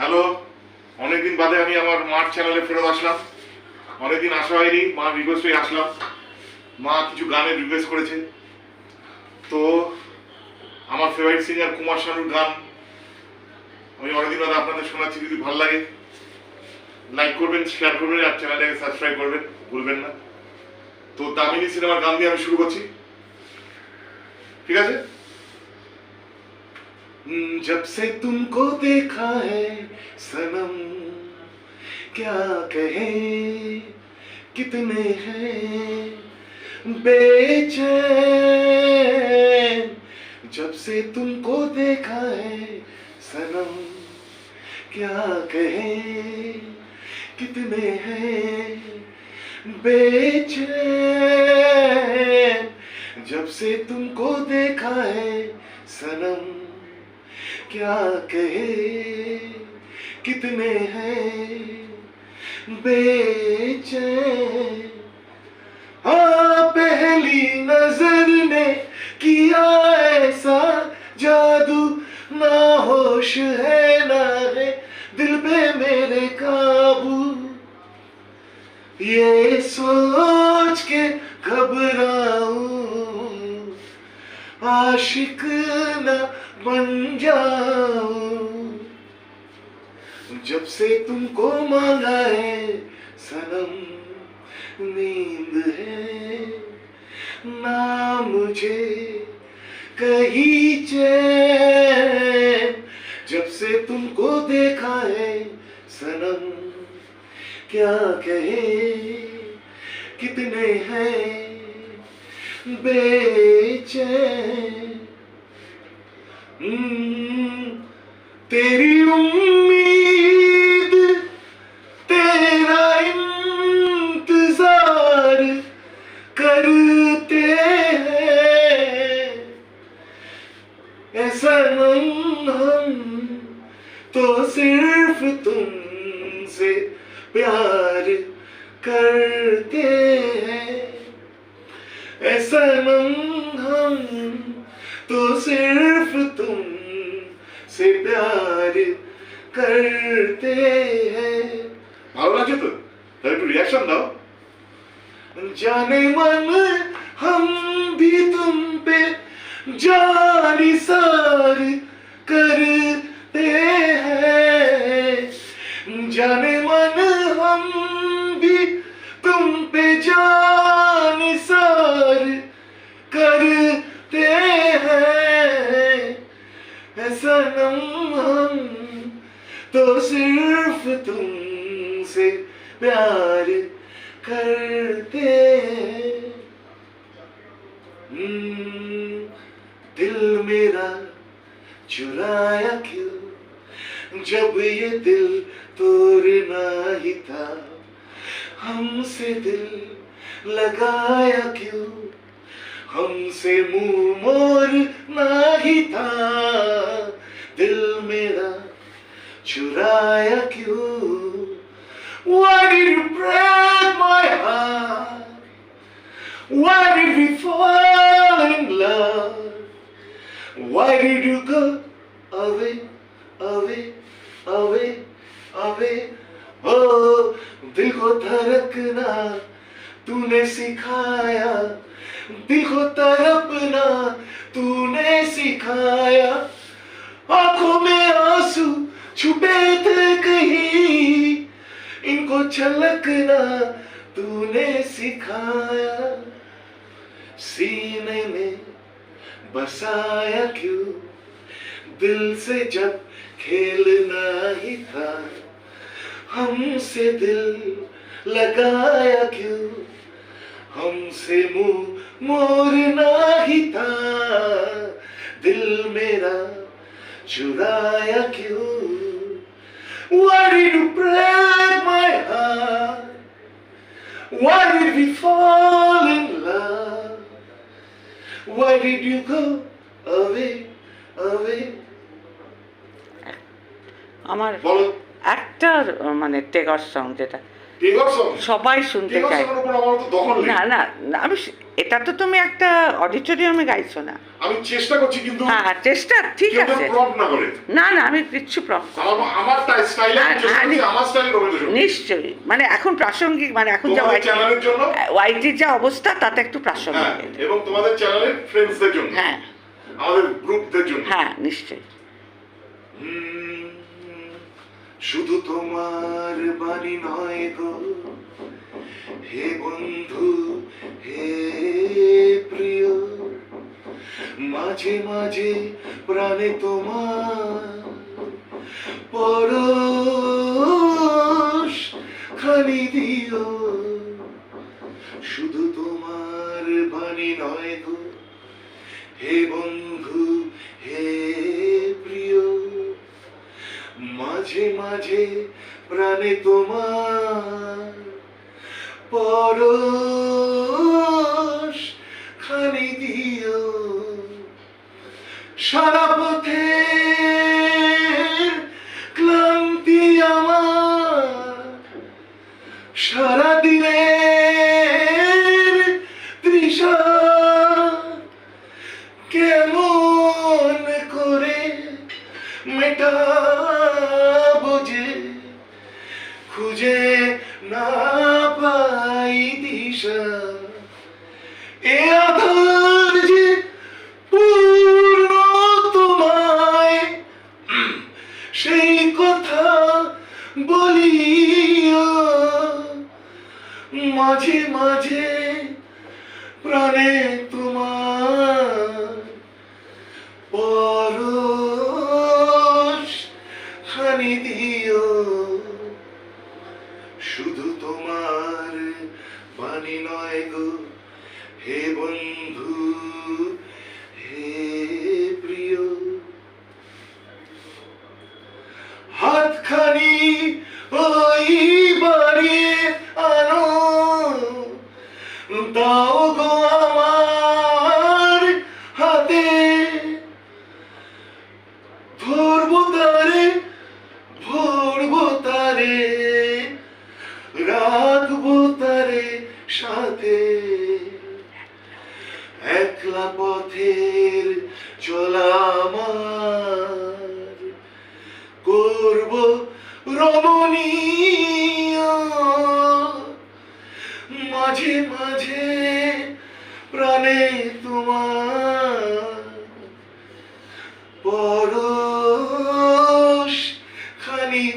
Hello? অনেকদিন বাদে আমি আমার মার চ্যানেলে ফেরত আসলাম। অনেকদিন আসা হয়নি, মা রিকোয়েস্ট হয়ে আসলাম। মা কিছু গানের রিকোয়েস্ট করেছে। তো আমার ফেভারিট সিঙ্গার কুমার শানুর গান আমি অনেকদিন বাদে আপনাদের শোনাচ্ছি, যদি ভালো লাগে। লাইক করবেন শেয়ার করবেন, আর চ্যানেলটাকে সাবস্ক্রাইব করবেন, ভুলবেন না। তো দামিনী সিনেমার গান দিয়ে আমি শুরু করছি। ঠিক আছে? जब से तुमको देखा है, सनम, क्या कहे? कितने हैं? बेचैन। जब से तुमको देखा है, सनम, क्या कहे? कितने हैं? बेचैन। जब से तुमको देखा है, सनम क्या कहे? कितने हैं? बेचैन। हाँ पहली नज़र ने किया ऐसा जादू। ना होश है, ना है दिल पे मेरे काबू। ये सोच के घबराऊं। आशिक न बन जाऊँ जब से तुमको मांगा है सनम, नींद है। ना मुझे कहीं चैन। जब से तुमको देखा है सनम, क्या कहे? कितने हैं बेचैन? Mm, te जाने मन, हम भी तुम पे जानी सार करते हैं। जाने मन, हम भी तुम पे जानी सार करते हैं। ऐसा नम, हम तो सिर्फ़ तुमसे प्यार करते हम्म, दिल मेरा चुराया क्यों? जब ये दिल तोड़ना ही था हमसे दिल लगाया क्यों? हमसे मुँह मोड़ना ही था दिल मेरा चुराया क्यों? Why did you break my heart? Why did we fall in love? Why did you go away, away, away, away? Oh, दिल को धड़कना तूने सिखाया दिल को तड़पना तूने सिखाया आँखों में आँसू छुपे थे कहीं छलकना तूने सिखाया। सीने में बसाया क्यों? दिल से जब खेलना ही था, हमसे दिल लगाया क्यों? हमसे मुँह मोरना ही था, दिल मेरा चुराया क्यों? Why did we fall in love? Why did you go away, away? আমার বলো। একটা মানে টেগর সং যেটা। সবাই শুনতে চায়। না না আমি এটা তো তুমি একটা অডিটোরিয়ামে গাইছো না। আমি চেষ্টা করছি কিন্তু হ্যাঁ চেষ্টা ঠিক আছে। না না আমি কিচ্ছু প্রব আমার আমার স্টাইলে হ্যাঁ, হ্যাঁ, আমার স্টাইলে নিশ্চয়ই। মানে এখন প্রাসঙ্গিক মানে এখন যা তোমাদের চ্যানেলের জন্য? ওয়াইটির যা অবস্থা তাতে একটু হ্যাঁ প্রাসঙ্গিক এবং তোমাদের চ্যানেলের ফ্রেন্ডসদের জন্য। হ্যাঁ। আমাদের গ্রুপদের জন্য। হ্যাঁ নিশ্চয়ই। শুধু তোমার বাণী নয় গো। হে বন্ধু, হে প্রিয়, মাঝে মাঝে প্রাণে তোমার খালি দিও। শুধু তোমার বাণী নয় গো, হে বন্ধু, হে প্রিয়, মাঝে মাঝে প্রাণে তোমার পরশ বলিয়া মাঝে মাঝে প্রাণে তোমার algo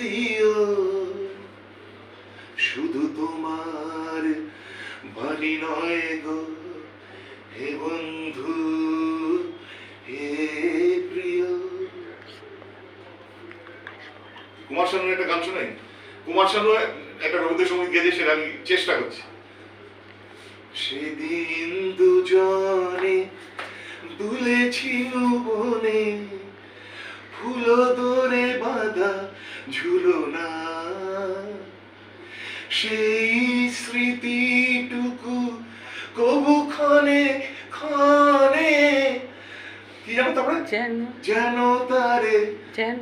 দিও। শুধু তোমার বাণী নয় গো, হে বন্ধু, হে প্রিয়। কুমার শানুর একটা গান শোনাই? কুমার শানু একটা রবীন্দ্রসঙ্গীত গেছে সেটা আমি চেষ্টা করছি। সেদিন দুজনে দুলেছি বনে, ফুল দরে বাঁধা ঝুলনা। সেই স্মৃতিটুকু কবু ক্ষণে ক্ষণে। কি জানো তারপরে যেন তারে যেন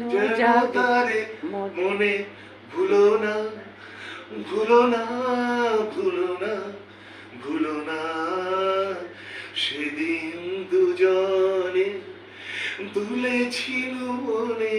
তারে মনে। ভুলো না ভুলো না ভুলো না ভুলো না সেদিন দুজনে দুলেছিল মনে।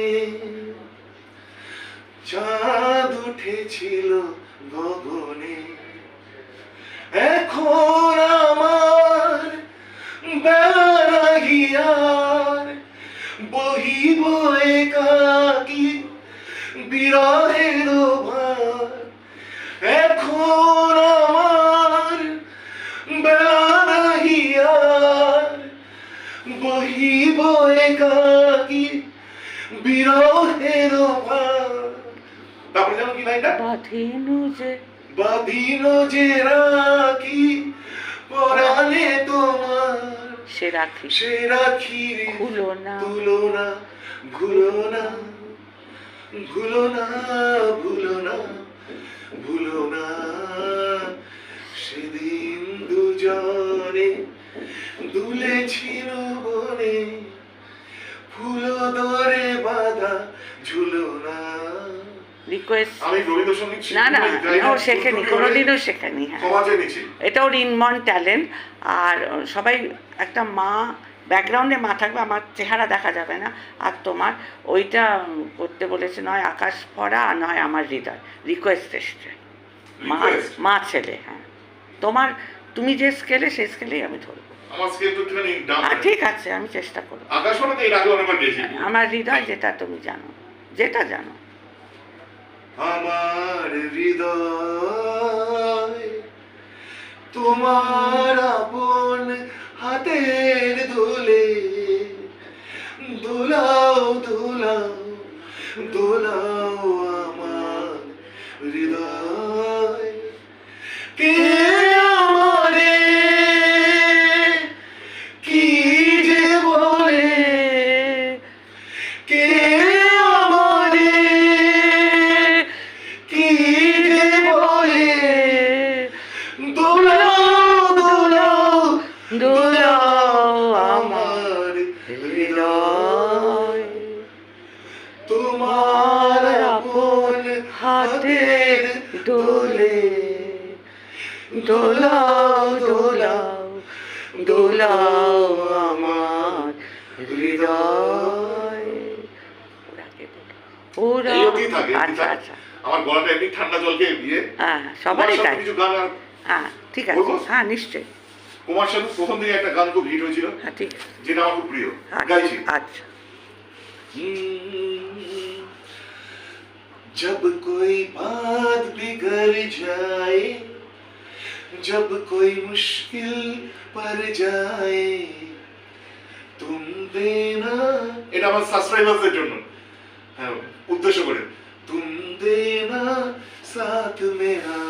চাঁদ উঠেছিল গগনে এখন আমার বেলা গিয়ার বহিব একাকি বিরহের ভার এখন আমার বেলা গিয়ার বহিব একাকি বিরহের ভার তারপরে জানো কি লাইনটা? বাঁধিনু যে বাঁধিল যে রাখি পরাণে তোমার। সে রাখি। সে রাখি ভুলো না। ভুলো না। ভুলো না। ভুলো না। ভুলো না। ভুলো না। সেদিন দুজনে দুলেছিল বনে। ফুলো দরে বাঁধা ঝুলো না। রিকোয়েস্ট না না গাই ও শেখেনি ছোট কোনোদিনও শেখেনি হ্যাঁ। এটা ওর ট্যালেন্ট আর সবাই একটা মা ব্যাকগ্রাউন্ডে মা থাকবে আমার চেহারা দেখা যাবে না আর তোমার ওইটা করতে বলেছে নয় আকাশ ভরা আর নয় আমার হৃদয়। রিকোয়েস্ট এসছে। মা মা ছেলে হ্যাঁ। তোমার তুমি যে স্কেলে সেই স্কেলেই আমি ধরবো। ঠিক আছে আমি চেষ্টা করব। আমার হৃদয় যেটা তুমি জানো যেটা জানো। আমার হৃদয়। তোমার আপন হাতের দোলে দোলাও দোলাও দোলাও হৃদয় পুরো এই অবধি থাকে এমনি আচ্ছা থাকে। আচ্ছা আমার গলাটা এমনি ঠান্ডা জলকে দিয়ে হ্যাঁ সবারই কুমার তাই শানু কিছু গান আর হ্যাঁ ঠিক আছে বলবো? হ্যাঁ নিশ্চয়ই কুমার শানু প্রথম দিকে একটা গান খুব হিট হয়েছিল হ্যাঁ ঠিক আছে যেটা আমার খুব প্রিয় আচ্ছা, গাইছি আচ্ছা जब कोई बात बिगड़ जाए जब कोई मुश्किल पड़ जाए तुम देना এটা আমার সাবস্ক্রাইবারদের জন্য হ্যাঁ উদ্দেশ্য করে तुम देना साथ मेरा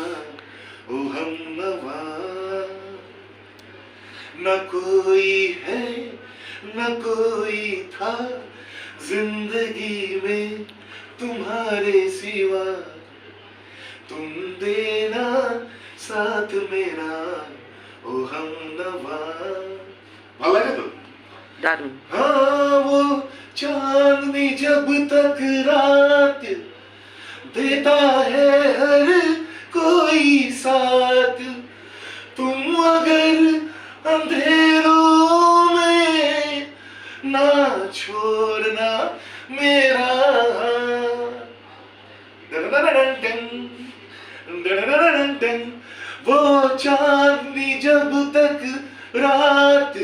ओ हम नवा न कोई है न कोई था जिंदगी में तुम्हारे सिवा तुम देना साथ मेरा ओ हम नवा ভালো লাগে তো दारू। हाँ वो चांदनी जब तक रात देता है हर कोई साथ, तुम अगर अंधेरों में ना छोड़ना मेरा वो चांदनी जब तक रात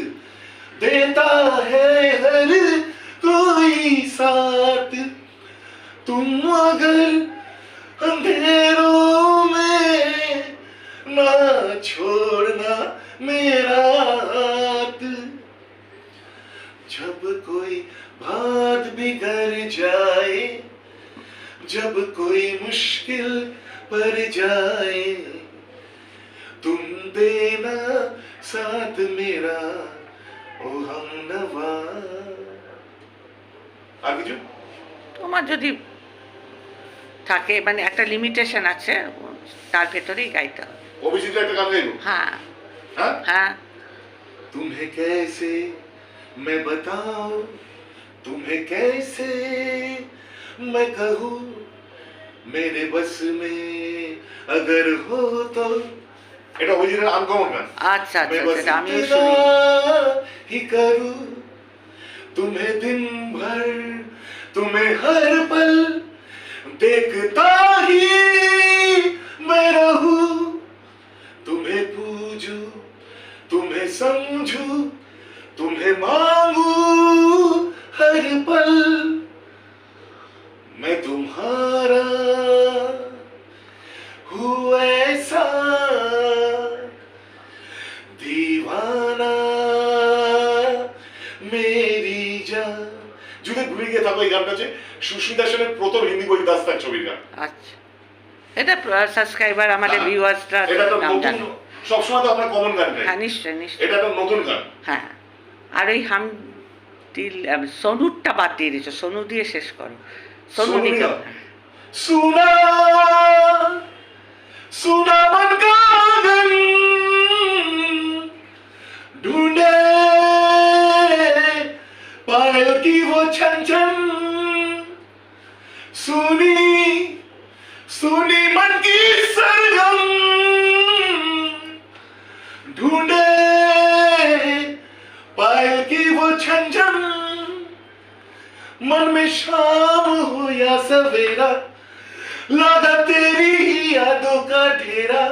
देता है हर कोई साथ। तुम अगर अंधेरों में ना छोड़ना मेरा हाथ। जब कोई बात बिगड़ जाए, जब कोई मुश्किल पर जाए, तुम देना साथ मेरा। আর কিছু তোমার যদি থাকে মানে একটা লিমিটেশন আছে তার ভেতরেই গাইতে হবে অভিজিৎ একটা গান গাইবো হ্যাঁ হ্যাঁ হ্যাঁ तुम्हें कैसे मैं बताऊं तुम्हें कैसे मैं कहूँ मेरे बस में अगर हो तो এটা অভিজিতের আনকমন গান আচ্ছা আচ্ছা मैं बस সেটা আমিও इतना শুনি ही करूं तुम्हें दिन भर तुम्हें हर पल देखता ही मैं रहूं तुम्हें पूजू तुम्हें समझू तुम्हें मांगू हर पल मैं तुम्हारा हूँ ऐसा মেরি জান যদি ভুলে গিয়ে এই গানটা হচ্ছে সুস্মিতা প্রথম আচ্ছা। এটা সাবস্ক্রাইবার আমাদের ভিউয়ার্সরা সবসময় তো আমরা কমন গান গাই হ্যাঁ, হ্যাঁ, হ্যাঁ আর ওই হাম সনুরটা বাদ দিয়ে দিয়েছ। সনু দিয়ে শেষ করো। সনু নিগম সুনা সুনা ढूंढे। पायल की वो छन छन सुनी सुनी मन की सरगम। ढूंढे, पायल की वो छन छन मन में शाम हो या सवेरा, लादा तेरी ही यादों का ढेरा।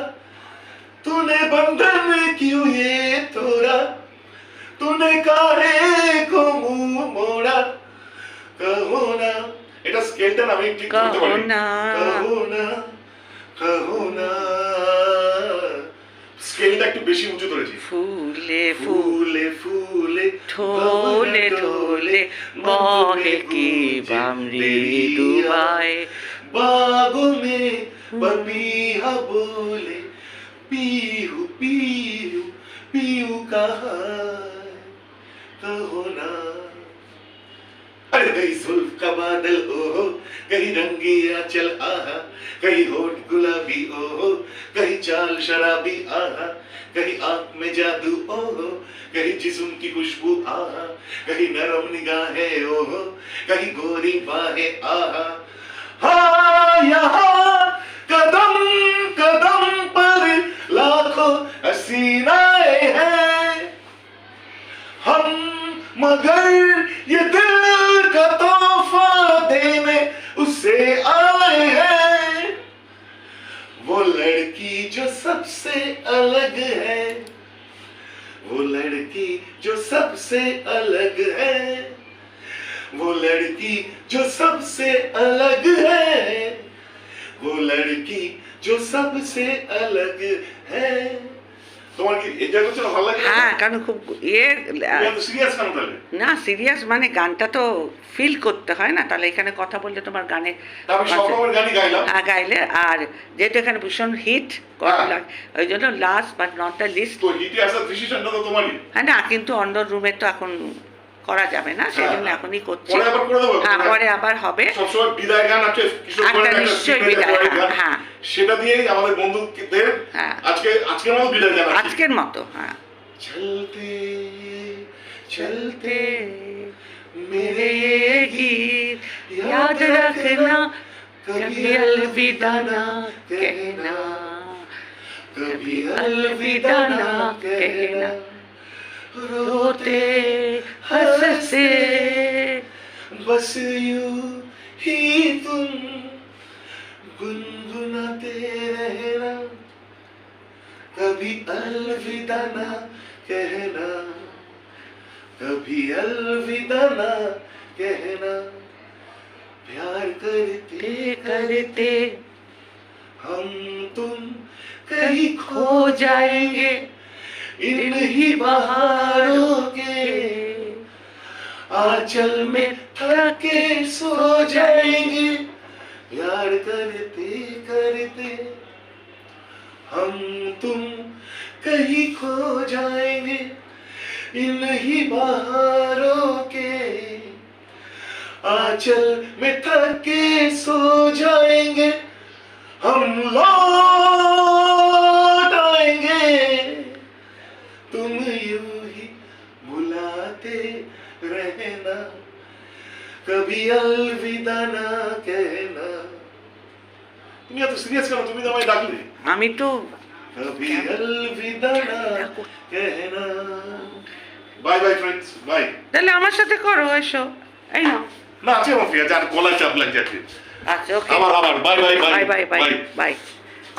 तूने बंधन में क्यों ये तोड़ा तूने काहे को मुंह मोड़ा कहो ना এটা স্কেলটা না আমি ঠিক করতে कहो পারি ना कहो ना कहो ना স্কেলটা একটু বেশি উঁচু ধরেছি फूले फूल फूले फूले ढोले ढोले बहे की बामरी डुबाए बागों में बबीहा बोले पीहू पीहू पीहू कहा कहो ना अरे कहीं जुल्फ का बादल हो कहीं रंगिया चल आहा। कहीं होठ गुलाबी ओ कहीं चाल शराबी, आहा। कहीं आँख में जादू ओ कहीं जिस्म की खुशबू, आहा। कहीं नरम निगाहें ओ कहीं गोरी बाहें, आहा। हाँ यहाँ कदम मगर ये दिल का तोहफा देने उसे आए हैं। वो लड़की जो सबसे अलग है। वो लड़की जो सबसे अलग है। वो लड़की जो सबसे अलग है। वो लड़की जो सबसे अलग है। তোমার কি এনজয় করছ ভালো লাগে হ্যাঁ কারণ খুব ইয়ে সিরিয়াস কেন তাহলে? না সিরিয়াস মানে গানটা তো ফিল করতে হয় না। তাহলে এখানে কথা বললে তোমার গানে হ্যাঁ, গাইলে আর যেহেতু এখানে ভীষণ হিট হ্যাঁ। ওই জন্য last but not the list হ্যাঁ না কিন্তু অন্য রুমে তো এখন করা যাবে না সেই জন্য হ্যাঁ। এখনই করছি পরে আবার করে দেবো হ্যাঁ পরে আবার হবে সবসময় বিদায় গান আছে কিশোর একটা কুমারের একটা নিশ্চয়ই signature বিদায় গান, গান, হ্যাঁ। সেটা দিয়েই আমাদের বন্ধুদের হ্যাঁ। আজকে আজকের মতো বিদায় জানাচ্ছি আজকের মতো হ্যাঁ चलते চলতে चलते मेरे ये गीत याद रखना कभी अलविदा ना कहना कभी अलविदा ना कहना रोते हँसते बस यू ही तुम गुनगुनाते रहना। कभी अलविदा ना कहना कभी अलविदा ना कहना। प्यार करते करते हम तुम कहीं खो खो जाएँगे। इन ही बहारों के आंचल में थके सो जाएँगे। प्यार करते करते हम तुम कहीं खो जाएँगे। इन ही बहारों के आंचल में थके सो जाएँगे। সিরিয়াস কেন? তুমি তো আমায় ডাকলে। আমি তো বাই বাই ফ্রেন্ডস বাই তাহলে আমার সাথে করো এসো। এই না না আছে মাফিয়া যার চাপ লাগছে আছে আচ্ছা ওকে আবার আবার bye bye bye bye bye bye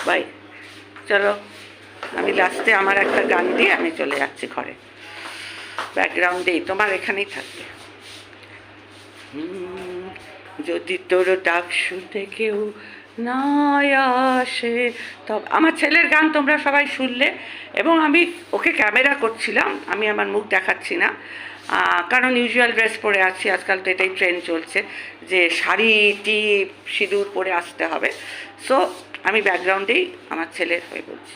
bye চলো আমি লাস্টে আমার একটা গান দিয়ে আমি চলে যাচ্ছি ঘরে। ব্যাকগ্রাউন্ডেই তোমার এখানেই থাকবে। যদি তোর ডাক শুনতে কেউ না তব তবে আমার ছেলের গান তোমরা সবাই শুনলে। এবং আমি ওকে ক্যামেরা করছিলাম, আমি আমার মুখ দেখাচ্ছি না। কারণ ইউজুয়াল ড্রেস পরে আছি, আজকাল তো এটাই ট্রেন্ড চলছে যে শাড়ি টিপ সিঁদুর পরে আসতে হবে। সো আমি ব্যাকগ্রাউন্ডেই আমার ছেলের হয়ে বলছি।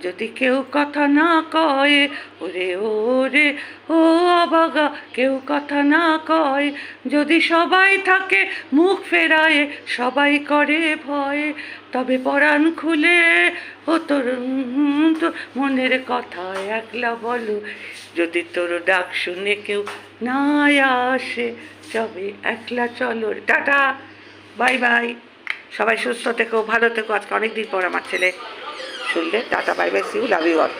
যদি কেউ কথা না কয়, ওরে ওরে, ও অবাগা, কেউ কথা না কয়, যদি সবাই থাকে মুখ ফেরায়, সবাই করে ভয়, তবে পরাণ খুলে, ও তোর মনের কথা একলা বলো, যদি তোর ডাক শুনে কেউ না আসে, তবে একলা চলো। Tata, bye bye. সবাই সুস্থ থেকো, ভালো থেকো, আজকে অনেকদিন পর আমার ছেলে। শুনলে tata bye see you love you all